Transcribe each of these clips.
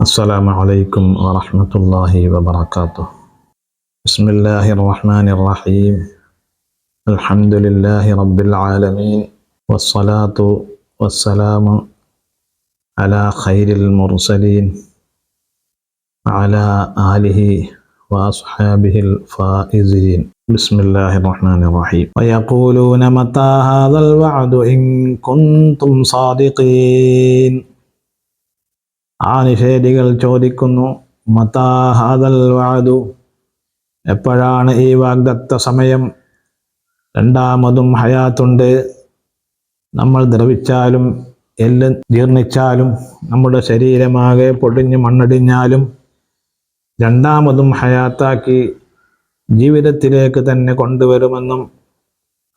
السلام عليكم ورحمة الله وبركاته. بسم الله الرحمن الرحيم. الحمد لله رب العالمين والصلاة والسلام على خير المرسلين على آله وأصحابه الفائزين. بسم الله الرحمن الرحيم. ويقولون متى هذا الوعد إن كنتم صادقين؟ ആ നിഷേധികൾ ചോദിക്കുന്നു മതാഹാദൽ വാദു? എപ്പോഴാണ് ഈ വാഗ്ദത്ത സമയം? രണ്ടാമതും ഹയാത്തുണ്ട്. നമ്മൾ ദ്രവിച്ചാലും എല്ല് ജീർണിച്ചാലും നമ്മുടെ ശരീരമാകെ പൊടിഞ്ഞ് മണ്ണടിഞ്ഞാലും രണ്ടാമതും ഹയാത്താക്കി ജീവിതത്തിലേക്ക് തന്നെ കൊണ്ടുവരുമെന്നും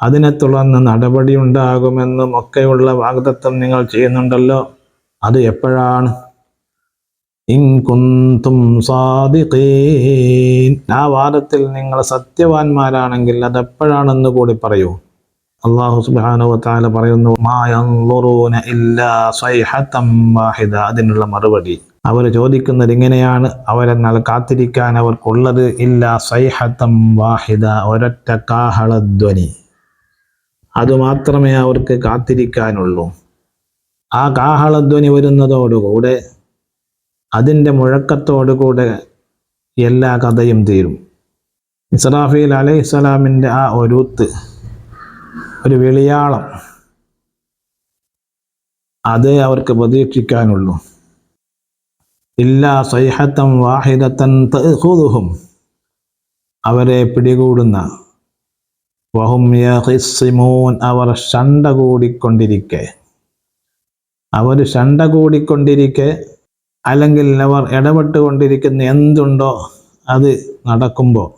അതിനെ തുടർന്ന് നടപടിയുണ്ടാകുമെന്നും ഒക്കെയുള്ള വാഗ്ദത്തം നിങ്ങൾ ചെയ്യുന്നുണ്ടല്ലോ. അത് എപ്പോഴാണ്? ഇൻ കുന്തും സാദിഖീൻ. ആ വാദത്തിൽ നിങ്ങൾ സത്യവാന്മാരാണെങ്കിൽ അതെപ്പോഴാണെന്ന് കൂടി പറയൂ. അള്ളാഹു സുബാനുവത്താല പറയുന്നു മാ യൻളുറൂന ഇല്ലാ സ്വൈഹതം വാഹിദ. അതിനുള്ള മറുപടി. അവർ ചോദിക്കുന്നത് ഇങ്ങനെയാണ്. അവരെന്നാൽ കാത്തിരിക്കാൻ അവർക്കുള്ളത് ഇല്ല സൈഹത്തം വാഹിദ ഒരൊറ്റ കാഹളധ്വനി. അതുമാത്രമേ അവർക്ക് കാത്തിരിക്കാനുള്ളൂ. ആ കാഹളധ്വനി വരുന്നതോടുകൂടെ അതിന്റെ മുഴക്കത്തോടുകൂടെ എല്ലാ കഥയും തീരും. ഇസ്രാഫീൽ അലൈഹിസ്സലാമിന്റെ ആ ഒരുത്ത് ഒരു വിളിയാളം അതേ അവർക്ക് പ്രതീക്ഷിക്കാനുള്ളൂ. ഇല്ല സൈഹത്തം വാഹിദത്തൻ തഹുദുഹും അവരെ പിടികൂടുന്ന വഹും അവർ ഷണ്ട കൂടിക്കൊണ്ടിരിക്കെ. അവർ ഷണ്ട കൂടിക്കൊണ്ടിരിക്കെ അല്ലെങ്കിൽ അവർ ഇടപെട്ടുകൊണ്ടിരിക്കുന്ന എന്തുണ്ടോ അത് നടക്കുമ്പോൾ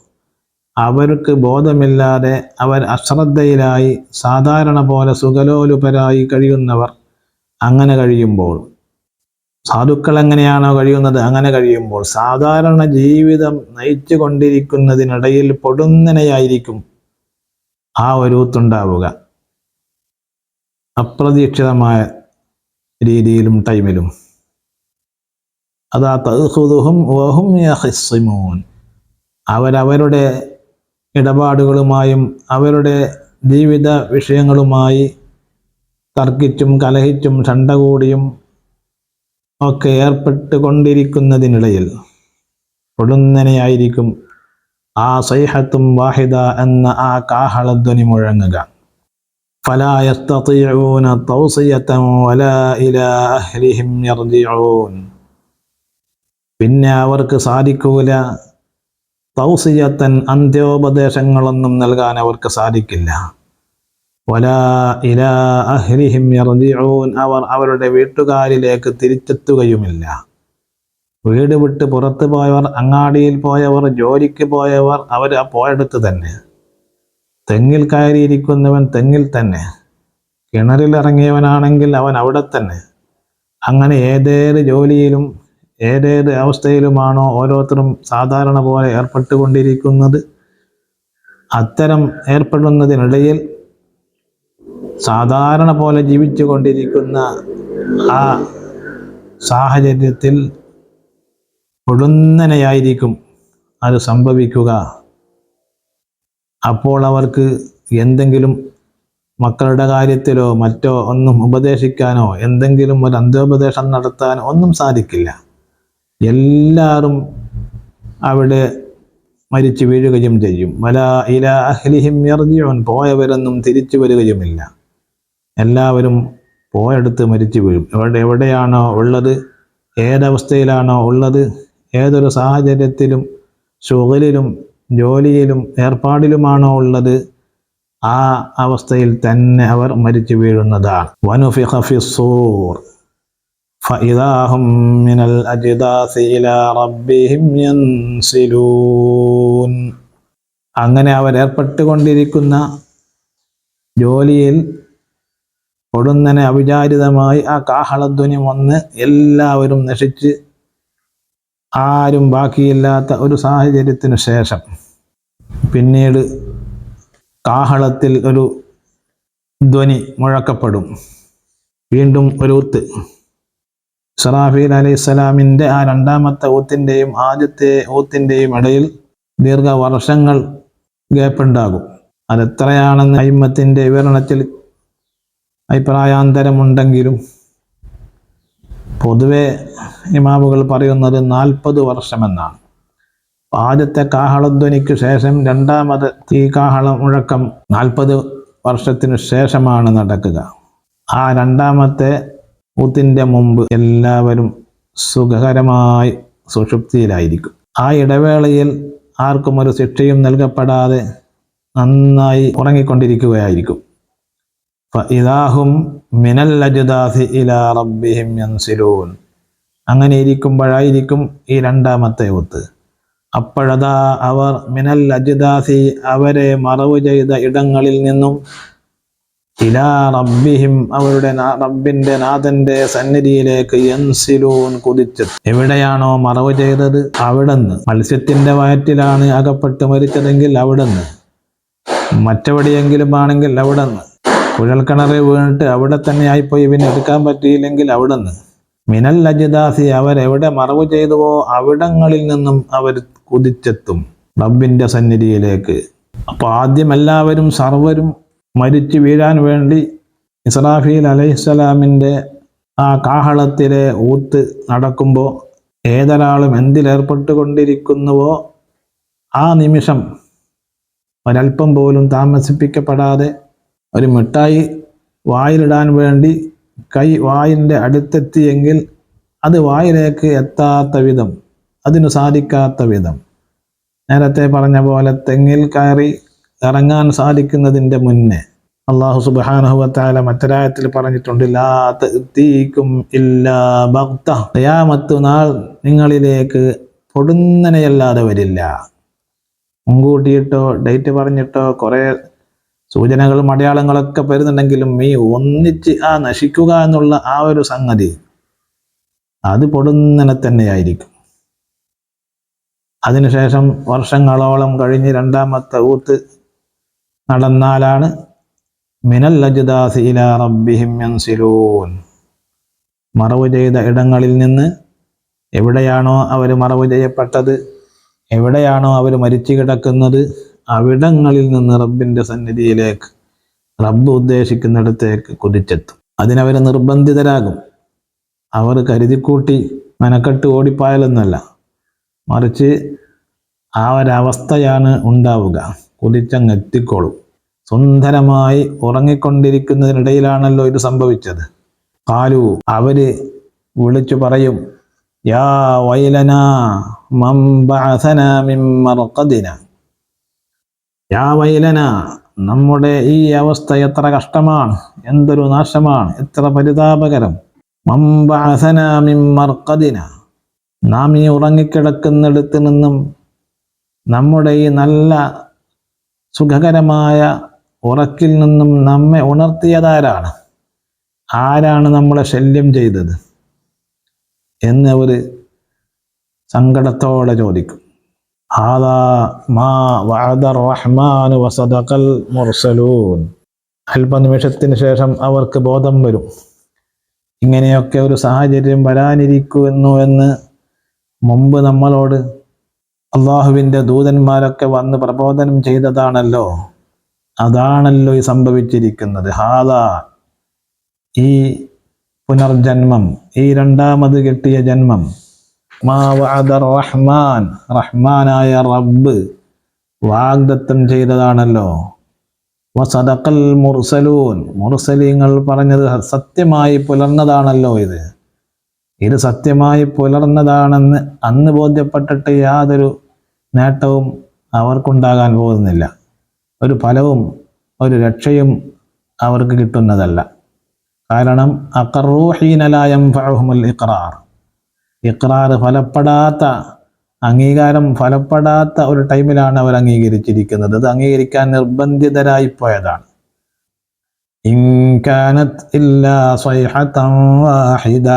അവർക്ക് ബോധമില്ലാതെ അവർ അശ്രദ്ധയിലായി സാധാരണ പോലെ സുഖലോലുപരായി കഴിയുന്നവർ അങ്ങനെ കഴിയുമ്പോൾ സാധുക്കൾ എങ്ങനെയാണോ കഴിയുന്നത് അങ്ങനെ കഴിയുമ്പോൾ സാധാരണ ജീവിതം നയിച്ചു കൊണ്ടിരിക്കുന്നതിനിടയിൽ പൊടുന്നനെയായിരിക്കും ആ ഒരു ഒരുത്തുണ്ടാവുക അപ്രതീക്ഷിതമായ രീതിയിലും ടൈമിലും. അതാ തഹുദുഹും ഓഹും യഹിസിമൂൻ അവരവരുടെ ഇടപാടുകളുമായും അവരുടെ ജീവിത വിഷയങ്ങളുമായി തർക്കിച്ചും കലഹിച്ചും ചണ്ട കൂടിയും ഒക്കെ ഏർപ്പെട്ടുകൊണ്ടിരിക്കുന്നതിനിടയിൽ പൊടുന്നനെയായിരിക്കും ആ സൈഹത്തും വാഹിദ എന്ന ആ കാഹളധ്വനി മുഴങ്ങുക. ഫലായൂന തൗസയത്തം വല ഇല അഹ്ലിഹിം പിന്നെ അവർക്ക് സാധിക്കൂല. തൗസിയത്തൻ അന്ത്യോപദേശങ്ങളൊന്നും നൽകാൻ അവർക്ക് സാധിക്കില്ല. വല ഇല അഹ്ലിഹിം യർജിഊൻ. അവർ അവരുടെ വീട്ടുകാരിലേക്ക് തിരിച്ചെത്തുകയുമില്ല. വീട് വിട്ട് പുറത്തു പോയവർ അങ്ങാടിയിൽ പോയവർ ജോലിക്ക് പോയവർ അവർ ആ പോയടുത്ത് തന്നെ. തെങ്ങിൽ കയറിയിരിക്കുന്നവൻ തെങ്ങിൽ തന്നെ. കിണറിൽ ഇറങ്ങിയവനാണെങ്കിൽ അവൻ അവിടെ തന്നെ. അങ്ങനെ ഏതേത് ജോലിയിലും ഏതേത് അവസ്ഥയിലുമാണോ ഓരോരുത്തരും സാധാരണ പോലെ ഏർപ്പെട്ടുകൊണ്ടിരിക്കുന്നത്. അത്തരം ഏർപ്പെടുന്നതിനിടയിൽ സാധാരണ പോലെ ജീവിച്ചു കൊണ്ടിരിക്കുന്ന ആ സാഹചര്യത്തിൽ പൊടുന്നനെയായിരിക്കും അത് സംഭവിക്കുക. അപ്പോൾ അവർക്ക് എന്തെങ്കിലും മക്കളുടെ കാര്യത്തിലോ മറ്റോ ഒന്നും ഉപദേശിക്കാനോ എന്തെങ്കിലും ഒരു അന്ത്യോപദേശം നടത്താനോ ഒന്നും സാധിക്കില്ല. എല്ലാവരും അവിടെ മരിച്ചു വീഴുകയും ചെയ്യും. മല ഇല അഹ്ലിഹിം എറിഞ്ഞവൻ പോയവരൊന്നും തിരിച്ചു വരികയുമില്ല. എല്ലാവരും പോയടുത്ത് മരിച്ചു വീഴും. എവിടെ എവിടെയാണോ ഉള്ളത്? ഏതവസ്ഥയിലാണോ ഉള്ളത്? ഏതൊരു സാഹചര്യത്തിലും ഷുഗലിലും ജോലിയിലും ഏർപ്പാടിലുമാണോ ഉള്ളത്? ആ അവസ്ഥയിൽ തന്നെ അവർ മരിച്ചു വീഴുന്നതാണ്. വനുഫി ഫിസ്സൂർ. فإذا هم من الأجداث إلى ربهم ينسلون അങ്ങനെ അവർ ഏർപ്പെട്ടുകൊണ്ടിരിക്കുന്ന ജോലിയിൽ പൊടുന്നനെ അവിചാരിതമായി ആ കാഹളധ്വനി വന്ന് എല്ലാവരും നശിച്ച് ആരും ബാക്കിയില്ലാത്ത ഒരു സാഹചര്യത്തിനു ശേഷം പിന്നീട് കാഹളത്തിൽ ഒരു ധ്വനി മുഴക്കപ്പെടും വീണ്ടും ഒരു ഉത്ത് ഇസ്രാഫീൽ അലി സ്വലാമിന്റെ ആ രണ്ടാമത്തെ ഊത്തിന്റെയും ആദ്യത്തെ ഊത്തിന്റെയും ഇടയിൽ ദീർഘ വർഷങ്ങൾ ഗ്യാപ്പുണ്ടാകും അതെത്രയാണെന്ന് അയിമത്തിന്റെ വിവരണത്തിൽ അഭിപ്രായാന്തരമുണ്ടെങ്കിലും പൊതുവെ ഇമാമുകൾ പറയുന്നത് നാൽപ്പത് വർഷമെന്നാണ്. ആദ്യത്തെ കാഹളധ്വനിക്ക് ശേഷം രണ്ടാമത് ഈ കാഹള മുഴക്കം നാൽപ്പത് വർഷത്തിനു ശേഷമാണ് നടക്കുക. ആ രണ്ടാമത്തെ ഊത്തിന്റെ മുമ്പ് എല്ലാവരും സുഖകരമായി സുഷുപ്തിയിലായിരിക്കും. ആ ഇടവേളയിൽ ആർക്കും ഒരു ശിക്ഷയും നൽകപ്പെടാതെ നന്നായി ഉറങ്ങിക്കൊണ്ടിരിക്കുകയായിരിക്കും. ഇതാഹും മിനൽ അജുദാസി ഇലാ റബ്ബിഹിം അങ്ങനെ ഇരിക്കുമ്പോഴായിരിക്കും ഈ രണ്ടാമത്തെ ഊത്ത് അപ്പോഴതാ അവർ മിനൽ അജുദാസി അവരെ മറവ് ചെയ്ത ഇടങ്ങളിൽ നിന്നും ഇലാ റബ്ബിഹിം അവരുടെ റബ്ബിന്റെ നാഥന്റെ സന്നിധിയിലേക്ക് എൻസിലൂൻ കുതിച്ചത്. എവിടെയാണോ മറവ് ചെയ്തത്? അവിടുന്ന്. മത്സ്യത്തിന്റെ വയറ്റിലാണ് അകപ്പെട്ട് മരിച്ചതെങ്കിൽ അവിടുന്ന്. മറ്റെവിടെയെങ്കിലും ആണെങ്കിൽ അവിടുന്ന്. കുഴൽക്കിണറിൽ വീണിട്ട് അവിടെ തന്നെ ആയിപ്പോയി. പിന്നെ എടുക്കാൻ പറ്റിയില്ലെങ്കിൽ അവിടുന്ന്. മിനൽ അജിദാസി അവരെവിടെ മറവ് ചെയ്തുവോ അവിടങ്ങളിൽ നിന്നും അവർ കുതിച്ചെത്തും. റബ്ബിന്റെ സന്നിധിയിലേക്ക്. അപ്പോൾ ആദ്യം എല്ലാവരും സർവരും മരിച്ചു വീഴാൻ വേണ്ടി ഇസ്രാഫീൽ അലൈഹിസ്സലാമിന്റെ ആ കാഹളത്തിലെ ഊത്ത് നടക്കുമ്പോൾ ഏതൊരാളും എന്തിലേർപ്പെട്ടുകൊണ്ടിരിക്കുന്നുവോ ആ നിമിഷം ഒരൽപ്പം പോലും താമസിപ്പിക്കപ്പെടാതെ ഒരു മിഠായി വായിലിടാൻ വേണ്ടി കൈ വായിന്റെ അടുത്തെത്തിയെങ്കിൽ അത് വായിലേക്ക് എത്താത്ത വിധം അതിനു സാധിക്കാത്ത വിധം. നേരത്തെ പറഞ്ഞ പോലെ തെങ്ങിൽ കയറി ഇറങ്ങാൻ സാധിക്കുന്നതിന്റെ മുന്നേ അള്ളാഹു സുബാനഹുവത്താല മറ്റൊരായത്തിൽ പറഞ്ഞിട്ടുണ്ട് ലാത്തീക്കും ഇല്ലാ ഭക്ത ഖിയാമത്ത് നാൾ നിങ്ങളിലേക്ക് പൊടുന്നനെയല്ലാതെ വരില്ല. മുൻകൂട്ടിയിട്ടോ ഡേറ്റ് പറഞ്ഞിട്ടോ കുറേ സൂചനകളും അടയാളങ്ങളൊക്കെ വരുന്നുണ്ടെങ്കിലും ഈ ഒന്നിച്ച് ആ നശിക്കുക എന്നുള്ള ആ ഒരു സംഗതി അത് പൊടുന്നനെ തന്നെയായിരിക്കും. അതിനുശേഷം വർഷങ്ങളോളം കഴിഞ്ഞ് രണ്ടാമത്തെ ഊത്ത് നടന്നാലാണ് മിനൽ അജ്ദാസി റബ്ബിഹിം മറവ് ചെയ്ത ഇടങ്ങളിൽ നിന്ന് എവിടെയാണോ അവർ മറവ് ചെയ്യപ്പെട്ടത് എവിടെയാണോ അവർ മരിച്ചു കിടക്കുന്നത് അവിടങ്ങളിൽ നിന്ന് റബ്ബിന്റെ സന്നിധിയിലേക്ക് റബ്ബ് ഉദ്ദേശിക്കുന്നിടത്തേക്ക് കുതിച്ചെത്തും. അതിനവർ നിർബന്ധിതരാകും. അവർ കരുതിക്കൂട്ടി മെനക്കെട്ട് ഓടിപ്പായലൊന്നല്ല. മറിച്ച് ആ ഒരവസ്ഥയാണ് ഉണ്ടാവുക. കുതിച്ചങ്ങ് എത്തിക്കോളും സുന്ദരമായി ഉറങ്ങിക്കൊണ്ടിരിക്കുന്നതിനിടയിലാണല്ലോ ഇത് സംഭവിച്ചത്. കാലു അവർ വിളിച്ചു പറയും യാ വൈലന മംബഅസന യാ വൈലന നമ്മുടെ ഈ അവസ്ഥ എത്ര കഷ്ടമാണ് എന്തൊരു നാശമാണ് എത്ര പരിതാപകരം. മംബഅസന മിൻ മർഖദിന നാം ഈ ഉറങ്ങിക്കിടക്കുന്നിടത്ത് നിന്നും നമ്മുടെ ഈ നല്ല സുഖകരമായ ഉറക്കിൽ നിന്നും നമ്മെ ഉണർത്തിയതാരാണ്? ആരാണ് നമ്മളെ ശല്യം ചെയ്തത്? എന്ന് അവർ സങ്കടത്തോടെ ചോദിക്കും. ആദാ മാ വഅദർ റഹ്മാനു വസദഖൽ മുർസലൂൻ. അല്പനിമിഷത്തിന് ശേഷം അവർക്ക് ബോധം വരും. ഇങ്ങനെയൊക്കെ ഒരു സാഹചര്യം വരാനിരിക്കുന്നു എന്ന് മുമ്പ് നമ്മളോട് അള്ളാഹുവിന്റെ ദൂതന്മാരൊക്കെ വന്ന് പ്രബോധനം ചെയ്തതാണല്ലോ. അതാണല്ലോ ഈ സംഭവിച്ചിരിക്കുന്നത്. ഹാദ ഈ പുനർജന്മം ഈ രണ്ടാമത് കിട്ടിയ ജന്മം. റഹ്മാൻ റഹ്മാനായ റബ്ബ് വാഗ്ദത്തം ചെയ്തതാണല്ലോ. വസദഖൽ മുർസലൂൻ മുർസലീങ്ങൾ പറഞ്ഞത് സത്യമായി പുലർന്നതാണല്ലോ ഇത്. ഇത് സത്യമായി പുലർന്നതാണെന്ന് അന്ന് ബോധ്യപ്പെട്ടിട്ട് യാതൊരു നേട്ടവും അവർക്കുണ്ടാകാൻ പോകുന്നില്ല. ഒരു ഫലവും ഒരു രക്ഷയും അവർക്ക് കിട്ടുന്നതല്ല. കാരണം അക്കറൂഹീനലായം ഫഹുമുൽ ഇഖ്റാർ. ഇഖ്റാർ ഫലപ്പെടാത്ത അംഗീകാരം ഫലപ്പെടാത്ത ഒരു ടൈമിലാണ് അവർ അംഗീകരിച്ചിരിക്കുന്നത്. അത് അംഗീകരിക്കാൻ നിർബന്ധിതരായി പോയതാണ്. ഇൻകാനത്ത് ഇല്ലാ സ്വൈഹത്തം വാഹിദ.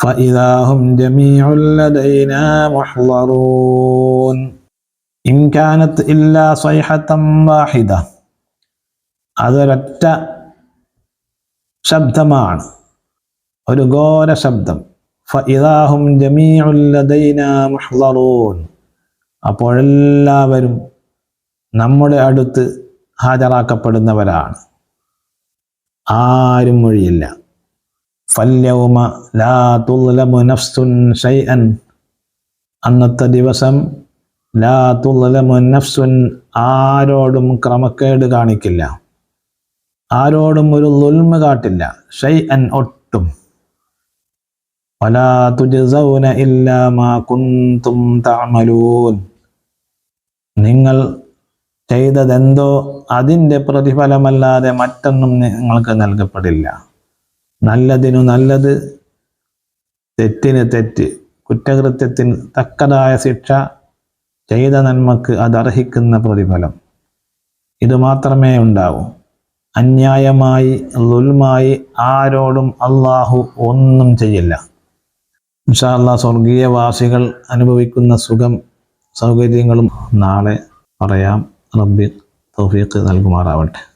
فإذا هم جميع لدينا محضرون إن كانت إلا صيحة واحدة അതൊരൊറ്റ ശബ്ദമാണ് ഒരു ഘോര ശബ്ദം ഫഇദാഹും ജമീഉൽ ലദൈനാ മുഹ്ളറൂൻ അപ്പോഴെല്ലാവരും നമ്മുടെ അടുത്ത് ഹാജരാക്കപ്പെടുന്നവരാണ് ആരും മൊഴിയില്ല ഫല്യവുമ ലാ തുല്ലമു നഫ്സുൻ ഷൈഅൻ അന്നത്തെ ദിവസം ലാ തുല്ലമു നഫ്സുൻ ആരോടും ക്രമക്കേട് കാണിക്കില്ല. ആരോടും ഒരു ലുൽമ കാട്ടില്ല. ഷൈ അൻ ഒട്ടും. വലാ തുജസൗന ഇല്ലാ മാ കുന്തും തഅമലൂൻ. നിങ്ങൾ ചെയ്തതെന്തോ അതിന്റെ പ്രതിഫലമല്ലാതെ മറ്റൊന്നും നിങ്ങൾക്ക് നൽകപ്പെടില്ല. നല്ലതിനു നല്ലത് തെറ്റിന് തെറ്റ് കുറ്റകൃത്യത്തിന് തക്കതായ ശിക്ഷ ചെയ്ത നന്മക്ക് അതർഹിക്കുന്ന പ്രതിഫലം. ഇത് മാത്രമേ ഉണ്ടാവൂ. അന്യായമായി ലുൽമായി ആരോടും അള്ളാഹു ഒന്നും ചെയ്യില്ല. ഇൻഷാല്ല സ്വർഗീയവാസികൾ അനുഭവിക്കുന്ന സുഖം സൗകര്യങ്ങളും നാളെ പറയാം. റബ്ബി തൗഫീഖ് നൽകുമാറാവട്ടെ.